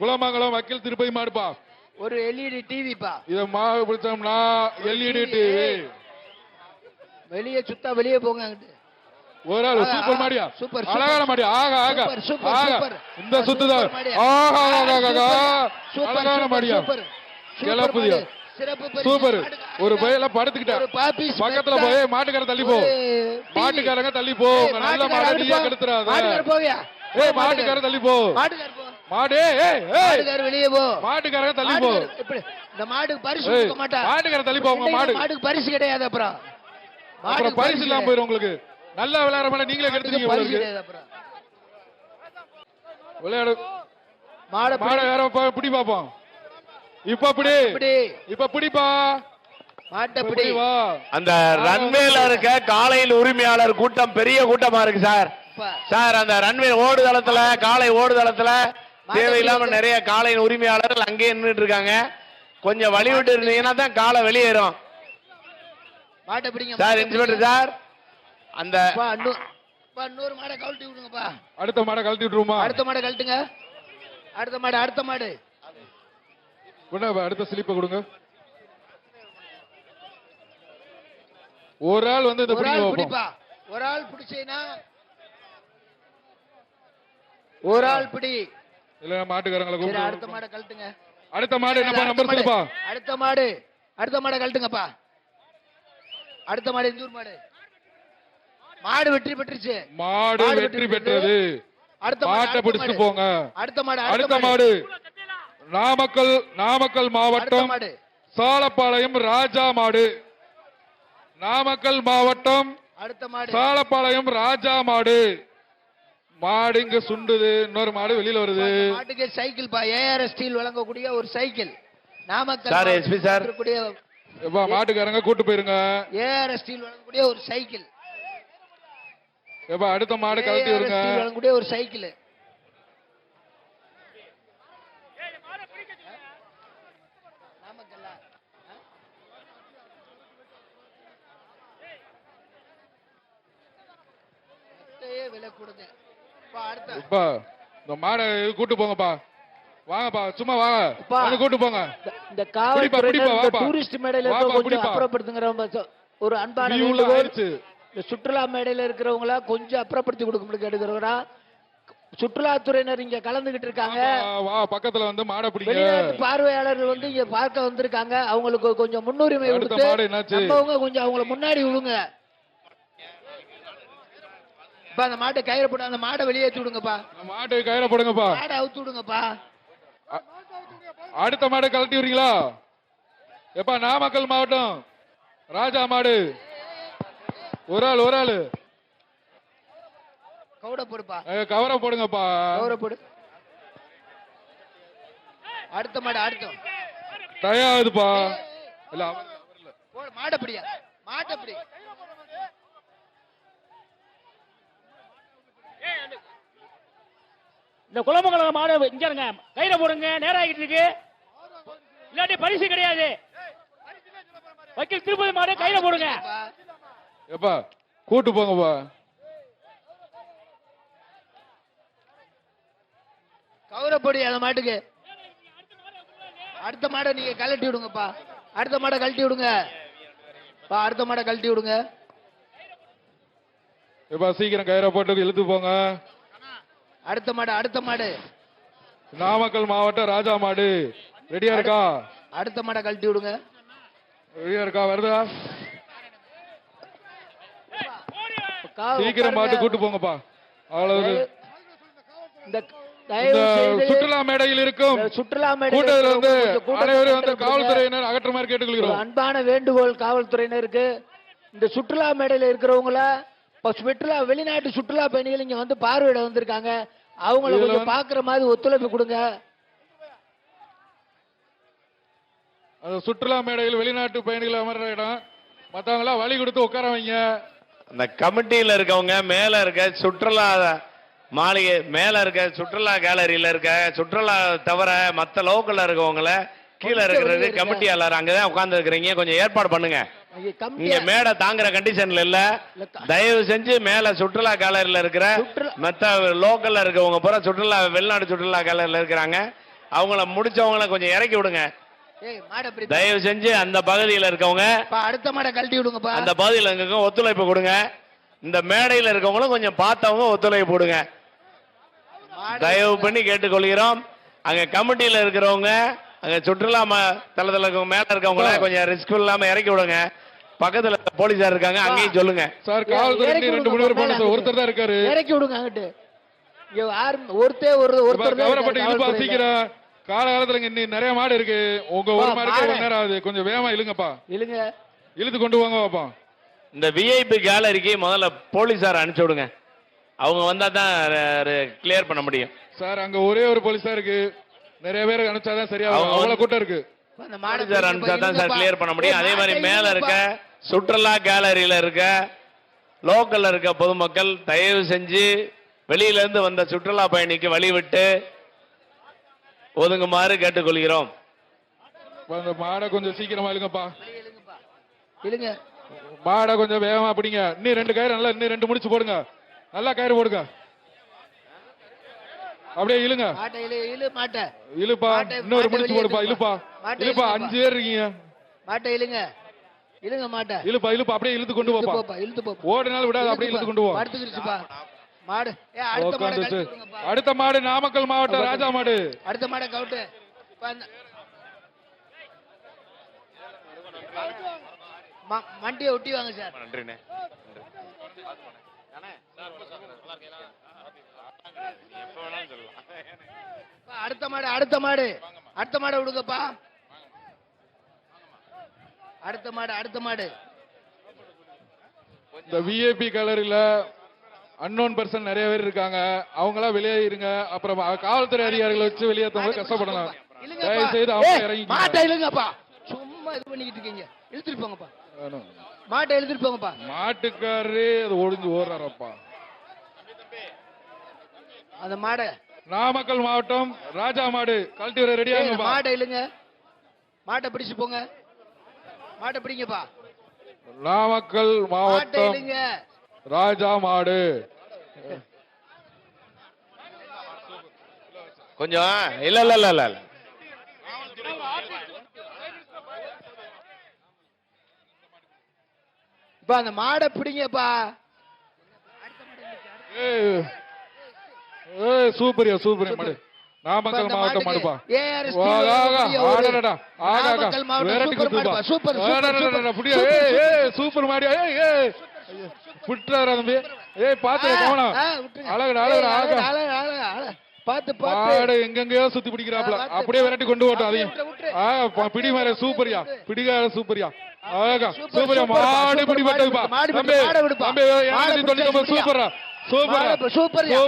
குளமங்கலம் வக்கீல் திருப்பதி மாடுப்பா. ஒரு எல்இடி டிவிப்பா இத மாவு பிடிச்சோம்னா எல்இடி டிவி வெளியே சுத்தா வெளியே போங்க. ஒரு ஆள் சூப்பர் மாடியா? சூப்பர், அழகான. மாடியா? ஆக ஆக. சூப்பர். இந்த சுத்துதான். ஆகா ஆகா ஆகா அழகான மாடியா? கிளப்புதியா. சூப்பர் ஒரு பையில படுத்துக்கிட்டா. பக்கத்துல. போய் மாட்டுக்கார தள்ளி போ. மாட்டுக்காரங்க தள்ளி போ. நல்ல மாடு நீயே. கெடுத்துறாத? ஏய் மாட்டுக்கார தள்ளி போ. மாட்டுக்கார போ. மாடு ஏய் ஏய் மாட்டுக்கார வெளியே போ. மாட்டுக்காரங்க தள்ளி போ. இந்த மாடுக்கு பரிசு கொடுக்க மாட்டா. மாட்டுக்கார தள்ளி போ உங்க மாடு. மாடுக்கு பரிசு கிடையாது அப்புறம். அப்புறம் மாடுக்கு பரிசு இல்லாம. போயிரும் உங்களுக்கு. நல்லா விளையாடுற மாட்டே நீங்களே கெடுத்துட்டீங்க பரிசு கிடையாது அப்புறம். விளையாடு. மாடை மாடை வேற பிடி பாப்போம். இப்ப பிடி. இப்ப பிடிப்பா. அந்த ரன்வேல இருக்க காலையில் உரிமையாளர் கூட்டம் பெரிய கூட்டமா இருக்கு சார். சார் அந்த ரன்வே ஓடுதளத்துல காலை ஓடுதளத்துல தேவையில்லாம நிறைய காலையின் உரிமையாளர்கள் அங்கேயே நின்றுட்டு இருக்காங்க. கொஞ்சம் வழி விட்டு இருந்தீங்கன்னா தான் காலை வெளியேறும். மாட்டை பிடிங்க சார் இன்ஸ்பெக்டர். சார் அந்த இன்னொரு- மாடை கழட்டி விடுங்கப்பா. அடுத்த மாடை கழட்டி விட்டுருமா அடுத்த மாடை கழட்டுங்க. அடுத்த மாடு அடுத்த மாடு. அடுத்த ஸ்லிப்பை கொடுங்க. ஒரு ஆள் வந்து இந்த ஒரு ஆள் பிடிப்பா. ஒரு ஆள் பிடிச்சேனா ஒரு ஆள் பிடி. இல்ல மாட்டுக்காரங்களை சரி அடுத்த மாடை கழட்டுங்க. அடுத்த மாடு என்னப்பா அடுத்த நம்பர் மாடு. சொல்லுப்பா அடுத்த மாடு. அடுத்த மாடை கழட்டுங்கப்பா. அடுத்த மாடு மாடு? மாடு வெற்றி பெற்றுச்சு மாடு மாடு வெற்றி வெற்றி பெற்றது. அடுத்த மாடு, மாட்டை அடுத்த பிடிச்சிட்டு மாடு. போங்க. அடுத்த மாடு அடுத்த மாடு. நாமக்கல் நாமக்கல் அடுத்த மாவட்டம் மாடு. சாலப்பாளையம் ராஜா மாடு. நாமக்கல் மாவட்டம் அடுத்த மாடு. சாலப்பாளையம் ராஜா மாடு. மாடு இங்க சுண்டுது இன்னொரு மாடு வெளியில வருது. மாட்டுக்கு சைக்கிள் பா ஏஆர்எஸ் ஸ்டீல் வழங்கக்கூடிய ஒரு cycle. Namakkal sir, SP sir. எப்பா மாட்டுக்காரங்க கூட்டு போயிருங்க. ஏஆர்எஸ் ஸ்டீல் வழங்கக்கூடிய ஒரு சைக்கிள். எப்பா அடுத்த மாடு கழட்டி வருங்க வழங்கக்கூடிய ஒரு சைக்கிள். விலை கொடுங்க எப்பா இந்த மாடை கூட்டு போங்கப்பா. வாங்கப்பா சும்மா வாங்க. வந்து கூட்டு போங்க. இந்த- வாப்பா. டூரிஸ்ட் மேடையில கொஞ்சம். அப்புறப்படுத்துங்கிற ஒரு அன்பான வேண்டுகோள். இந்த சுற்றுலா மேடையில இருக்கிறவங்கள கொஞ்சம் அப்புறப்படுத்தி கொடுக்க கேட்டுக்கிறோம்னா சுற்றுலாத்துறையினர் இங்க கலந்துகிட்டு இருக்காங்க. பக்கத்துல வந்து மாடை பிடிங்க. வெளிநாட்டு பார்வையாளர்கள் வந்து இங்க பார்க்க வந்திருக்காங்க. அவங்களுக்கு கொஞ்சம் முன்னுரிமை கொடுத்து கொஞ்சம் அவங்கள முன்னாடி விடுங்க. இப்ப அந்த மாட்டை கயிறு போட்டு அந்த மாடை வெளியேற்றி விடுங்கப்பா. மாட்டை கயிற போடுங்கப்பா. மாடை அவுத்து விடுங்கப்பா. அடுத்த மாடு கழட்டி வரீங்களா எப்பா நாமக்கல் மாவட்டம் ராஜா மாடு. ஒரு ஆள் ஒரு ஆளு. கவுட போடுப்பா. கவரை போடுங்கப்பா. கவுர போடு. அடுத்த மாடு அடுத்த. தயாதுப்பா இல்ல. போடு மாட்டப்படியா மாட்டப்படி இந்த குளமங்கலம் மாடு இங்க இருங்க. கையில போடுங்க நேரம் ஆகிட்டு இருக்கு. இல்லாட்டி பரிசு கிடையாது. வக்கீல் திருப்பதி மாடு கையில போடுங்க. எப்பா கூட்டு போங்கப்பா. கவுரப்பொடி அந்த மாட்டுக்கு. அடுத்த மாடை நீங்க கழட்டி விடுங்கப்பா. அடுத்த மாடை கழட்டி விடுங்க. அடுத்த மாடை கழட்டி விடுங்க. எப்பா சீக்கிரம் கயிறை போட்டு இழுத்து போங்க. அடுத்த மாடு அடுத்த மாடு. நாமக்கல் மாவட்டம் ராஜா மாடு. ரெடியா இருக்கா? அடுத்த மாடை கழட்டி விடுங்க. ரெடியா இருக்கா? வருதா? சீக்கிரம். மாட்டு கூட்டு போங்கப்பா. அவ்வளவு இந்த சுற்றுலா மேடையில் இருக்கும். சுற்றுலா மேடையில் வந்து அனைவரும் வந்து. காவல்துறையினர் கேட்டுக்கொள்கிறோம். அன்பான வேண்டுகோள் காவல்துறையினருக்கு. இந்த சுற்றுலா மேடையில இருக்கிறவங்கள சுற்றுலா வெளிநாட்டு சுற்றுலா பயணிகள் இங்க வந்து பார்வையிட வந்திருக்காங்க. அவங்கள கொஞ்சம் பாக்குற மாதிரி ஒத்துழைப்பு கொடுங்க. அந்த சுற்றுலா மேடையில் வெளிநாட்டு பயணிகள் அமர்ற இடம். மத்தவங்க எல்லாம் வழி கொடுத்து உட்கார வைங்க. அந்த கமிட்டியில இருக்கவங்க மேல இருக்க சுற்றுலா மாளிகை மேல இருக்க சுற்றுலா கேலரியில இருக்க சுற்றுலா தவிர மத்த லோக்கல்ல இருக்கவங்கள கீழே இருக்கிறது இருங்க. கமிட்டியாளர் அங்கதான் உட்கார்ந்து இருக்கிறீங்க கொஞ்சம் ஏற்பாடு பண்ணுங்க. இங்க மேடை தாங்குற கண்டிஷன்ல இல்ல. தயவு செஞ்சு மேல சுற்றுலா கேலரியில இருக்கிற மத்த லோக்கல்ல இருக்கவங்க பூரா சுற்றுலா வெளிநாடு சுற்றுலா கேலரியில இருக்கிறாங்க. அவங்கள முடிச்சவங்கள கொஞ்சம் இறக்கி விடுங்க. தயவு செஞ்சு அந்த பகுதியில் இருக்கவங்க அடுத்த மாடை கழட்டி விடுங்கப்பா. அந்த பகுதியில் இருக்கவங்க ஒத்துழைப்பு கொடுங்க. இந்த மேடையில் இருக்கவங்களும் கொஞ்சம் பார்த்தவங்க ஒத்துழைப்பு கொடுங்க. தயவு பண்ணி கேட்டுக்கொள்கிறோம். அங்க கமிட்டியில இருக்கிறவங்க அங்க சுற்றுலா தளத்துல மேல இருக்கவங்கள கொஞ்சம் ரிஸ்க் இல்லாம இறக்கி விடுங்க. பக்கத்துல போலீஸார் இருக்காங்க அங்கேயும் சொல்லுங்க. சார் காவல்துறை ரெண்டு மூணு பேர் போன ஒருத்தர் தான் இருக்காரு. இறக்கி விடுங்க அங்கிட்டு. ஒருத்தே ஒரு ஒருத்தர் இருக்காரு. இழுப்பா. சீக்கிரம். காலகாலத்துல இங்க இன்னும் நிறைய மாடு இருக்கு. உங்க ஒரு மாடுக்கே ஒரு மாடு. நேரம் ஆகுது. கொஞ்சம் வேகமா இழுங்கப்பா. இழுங்க. இழுத்து கொண்டு வாங்க பாப்பா இந்த விஐபி கேலரிக்கு முதல்ல போலீஸார் அனுப்பிச்சு விடுங்க. அவங்க வந்தா தான் கிளியர் பண்ண முடியும். சார் அங்க ஒரே ஒரு போலீஸா இருக்கு. நிறைய பேர் அனுப்பிச்சாதான் சரியா. அவ்வளவு கூட்டம் இருக்கு. அந்த மாடை போலீஸார் அனுப்பிச்சா தான் சார். கிளியர் பண்ண முடியும். அதே மாதிரி மேல இருக்க. சுற்றுலா கேலரியில இருக்க லோக்கல்ல இருக்க பொதுமக்கள் தயவு செஞ்சு வெளியில இருந்து வந்த சுற்றுலா பயணிக்கு வழி விட்டு ஒதுங்குமாறு கேட்டுக்கொள்கிறோம். அந்த மாடை கொஞ்சம் சீக்கிரமா இழுங்கப்பா. இழுங்க. மாடை கொஞ்சம் வேகமா பிடிங்க. இன்னும் ரெண்டு கயிறு நல்லா இன்னும் ரெண்டு முடிச்சு போடுங்க. நல்லா கயிறு போடுங்க. அப்படியே இழுங்க. மாட்டை இழு இழு மாட்டை. இழுப்பா. இன்னொரு முடிச்சு போடுப்பா. இழுப்பா. இழுப்பா. அஞ்சு பேர் இருக்கீங்க. மாட்டை இழுங்க. இழுங்க மாட்டை. இழுப்பா இழுப்பா. அப்படியே இழுத்து கொண்டு போப்பா. இழுத்து போப்பா. ஓடினாலும் விடாது. அப்படியே இழுத்து கொண்டு போ. படுத்துக்கிடுச்சுப்பா மாடு. ஏ அடுத்த மாடை. அடுத்த மாடு நாமக்கல் மாவட்டம் ராஜா மாடு. அடுத்த மாடை கவுட்டு. மண்டியை ஒட்டி வாங்க சார். நன்றிண்ணே. அடுத்த மாடு அடுத்த மாடு. அடுத்த மாடை விடுங்கப்பா. அடுத்த மாடு அடுத்த மாடு. இந்த விஐபி கலரில அன்னோன் பர்சன் நிறைய பேர் இருக்காங்க. அவங்களாம் வெளியே இருங்க. அப்புறம் காவல்துறை அதிகாரிகளை வச்சு வெளியேற்றும் கஷ்டப்படலாம். தயவு செய்து அவங்க இறங்கி மாட்டை இழுங்கப்பா. சும்மா இது பண்ணிக்கிட்டு இருக்கீங்க. இழுத்துட்டு போங்கப்பா. மாட்டை இழுத்துட்டு போங்கப்பா. மாட்டுக்காரரே அது ஒளிஞ்சு ஓடுறாரப்பா. அந்த மாடை. நாமக்கல் மாவட்டம் ராஜா மாடு கழட்டி வர ரெடி ஏய், ஆகுங்கப்பா மாட்டை இழுங்க மாட்டை பிடிச்சு போங்க. மாட்டை பிடிங்கப்பா. நாமக்கல் மாட்டை மாவட்டம் இழுங்க ராஜா மாடு. கொஞ்சம் இல்ல இல்ல இல்ல இல்ல இல்ல. இப்ப அந்த மாடை பிடிங்கப்பா. சூப்பரியா சூப்பரியா மாடு. நாமக்கல் மாவட்டம் மாடுப்பா. Super super, super, super. Super, super. Super மாடியா, ஏய், ஏய். விட்டுறாரா தம்பி. ஏய் பாத்து கவனம். அழகுடா அழகுடா அழகா. பாத்து மாடு எங்கெங்கயோ சுத்தி பிடிக்கிறாப்ல. அப்படியே விரட்டி கொண்டு ஓட்டும் அதையும். பிடி மாற சூப்பரியா. பிடிகார சூப்பரியா. அழகா. சூப்பர், சூப்பரியா. சூப்பர், மாடு சூப்பர், பிடிபட்டதுப்பா. தம்பி பிடி. தம்பி தொண்ணூத்தி பிடியா. சூப்பரா. சூப்பரா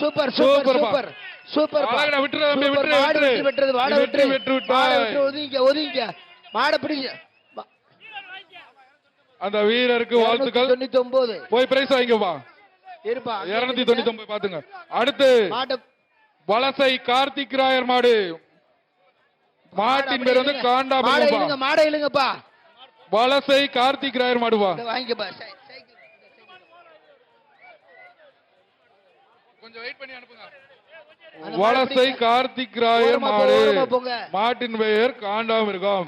சூப்பர் சூப்பர். Super super. மாடு. விட்டு வெட்டுறது மாடை விட்டு வெற்றி பெற்று விட்டாய். மாடை பிடிங்க. அந்த வீரருக்கு வாழ்த்துக்கள். தொண்ணூத்தி ஒன்பது போய் பிரைஸ் வாங்கிக்கப்பா இருப்பா இருநூத்தி தொண்ணூத்தி ஒன்பது பாத்துங்க. அடுத்து வலசை கார்த்திக் ராயர் மாடு. மாட்டின் பேர் வந்து இழுங்க மாடை இழுங்கப்பா வலசை கார்த்திக் ராயர் மாடுவா இதை கொஞ்சம் வெயிட் பண்ணி அனுப்புங்க. வலசை. கார்த்திக் போ, மாடு. மாட்டின் பெயர் காண்டாமிருகம்.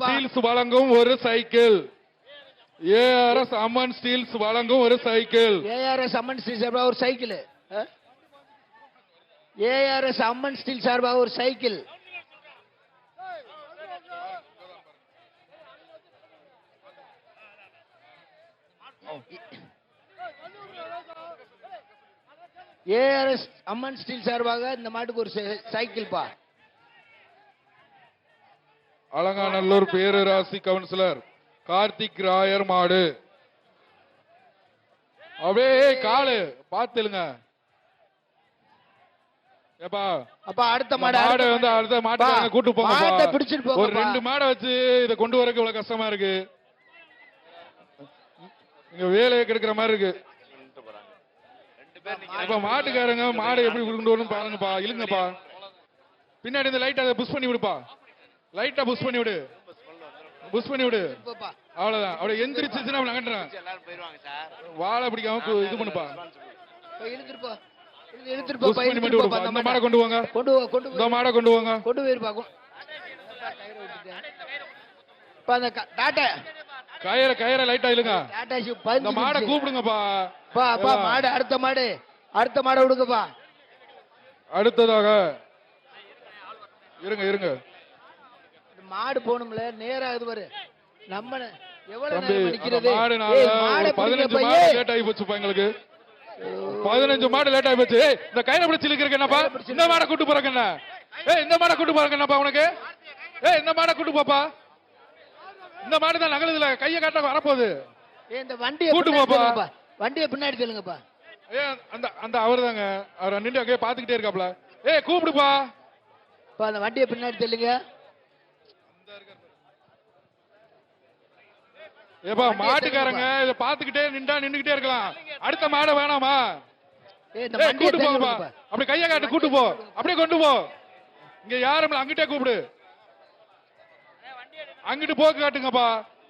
ஸ்டீல்ஸ் வழங்கும் ஒரு சைக்கிள். ஏஆர்எஸ் அம்மன் ஸ்டீல்ஸ் வழங்கும் ஒரு சைக்கிள். ஏஆர்எஸ் அம்மன் ஸ்டீல் சார்பாக ஒரு சைக்கிள். ஏஆர்எஸ் அம்மன் ஸ்டீல் சார்பாக ஒரு சைக்கிள். ஏஆர்எஸ் அம்மன் ஸ்டீல் சார்பாக இந்த மாட்டுக்கு ஒரு சைக்கிள் பா. அலங்காநல்லூர் பேரராசி கவுன்சிலர் கார்த்திக் ராயர் மாடு. அப்படியே காலு பாத்துலுங்க ஏப்பா அப்பா அடுத்த மாடு வந்து அடுத்த மாட்டு கூட்டு போங்க ஒரு. ரெண்டு மாடை வச்சு இதை கொண்டு வரக்கு இவ்வளவு கஷ்டமா இருக்கு. இங்க வேலையை கெடுக்கிற மாதிரி இருக்கு. இப்ப மாட்டுக்காரங்க மாடு எப்படி கொண்டு வரணும் பாருங்கப்பா. இழுங்கப்பா பின்னாடி இந்த லைட் அதை புஷ் பண்ணி விடுப்பா. லைட்டா புஷ் பண்ணி விடு. புஷ் பண்ணி விடு. அவ்வளவுதான். அப்படியே எந்திரிச்சுச்சுன்னா அவன் வாழை பிடிக்காம இது பண்ணுப்பா. மாடை. கொண்டு வாங்க. கொண்டு கொண்டு இந்த மாடை கொண்டு வாங்க. கொண்டு போயிருப்பா அந்த டாட்டா. கயிறை கயிறை லைட்டா இழுங்க. டாட்டா ஷிப் இந்த மாடை. கூப்பிடுங்கப்பா. பா பா. மாடு அடுத்த மாடு. அடுத்த மாடை விடுங்கப்பா. அடுத்ததாக. இருங்க இருங்க. மாடு போகணும்ல நேரா இது பாரு. நம்ம எவ்வளவு நிக்கிறது பதினஞ்சு மாடு. லேட் ஆகி போச்சுப்பா எங்களுக்கு. பதினஞ்சு மாடு லேட் ஆகி போச்சு. ஏய், இந்த கயிறை பிடிச்சி இழுக்கிறக்கு என்னப்பா? இந்த மாடை கூட்டு போறக்கு என்ன? ஏய் இந்த மாடை கூட்டு போறக்கு என்னப்பா உனக்கு? ஏய் இந்த மாடை கூட்டு போப்பா. இந்த மாடு தான் நகலுதுல கையை காட்ட வரப்போகுது. இந்த வண்டியை கூட்டு போப்பா. வண்டியை பின்னாடி சொல்லுங்கப்பா. ஏய் அந்த அந்த அவர் தாங்க அவர் நின்று அங்கேயே பாத்துக்கிட்டே இருக்காப்ல. ஏய் கூப்பிடுப்பா. இப்ப அந்த வண்டியை பின்னாடி தள்ளுங்க. ஏப்பா மாட்டுக்காரங்க இதை பாத்துக்கிட்டே நின்றா நின்னுகிட்டே இருக்கலாம். அடுத்த மாடை வேணாமா? கூட்டு போப்பா அப்படி கையை காட்டு கூட்டு போ. அப்படியே கொண்டு போ. இங்க யாரும் அங்கிட்டே கூப்பிடு. அங்கிட்டு போக்கு காட்டுங்கப்பா.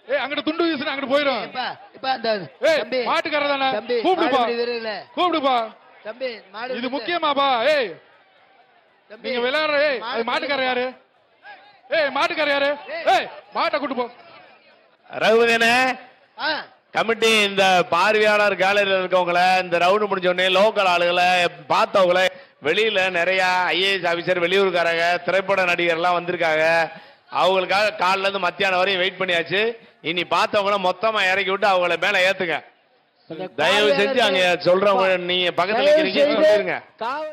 ஏய் அங்கிட்டு துண்டு வீசுனா அங்கிட்டு போயிரும் இப்ப அந்த தம்பி மாட்டுக்காரர் தானே தம்பி கூப்பிடுப்பா. கூப்பிடுப்பா. தம்பி இது. முக்கியமாப்பா. ஏய் நீங்க விளையாடுற ஏய் அது மாட்டுக்காரர் யாரு? ஏய் மாட்டுக்காரர் யாரு? ஏய். மாட்டை கூட்டு போ. ரகுபதினே ஆ, கமிட்டி இந்த பார்வையாளர் கேலரியில் இருக்கவங்கள இந்த ரவுண்டு முடிஞ்ச உடனே லோக்கல் ஆளுகளை பார்த்தவங்கள வெளியில நிறைய ஐஏஎஸ் ஆபீசர் வெளியூர்காரங்க திரைப்பட நடிகர்லாம் வந்திருக்காங்க. அவங்களுக்காக காலைல இருந்து மத்தியானம் வரையும் வெயிட் பண்ணியாச்சு. இனி பார்த்தவங்கள மொத்தமா இறக்கி விட்டு அவங்கள மேல ஏத்துங்க. தயவு செஞ்சு அங்க சொல்றவங்க நீங்க பக்கத்துல தயவு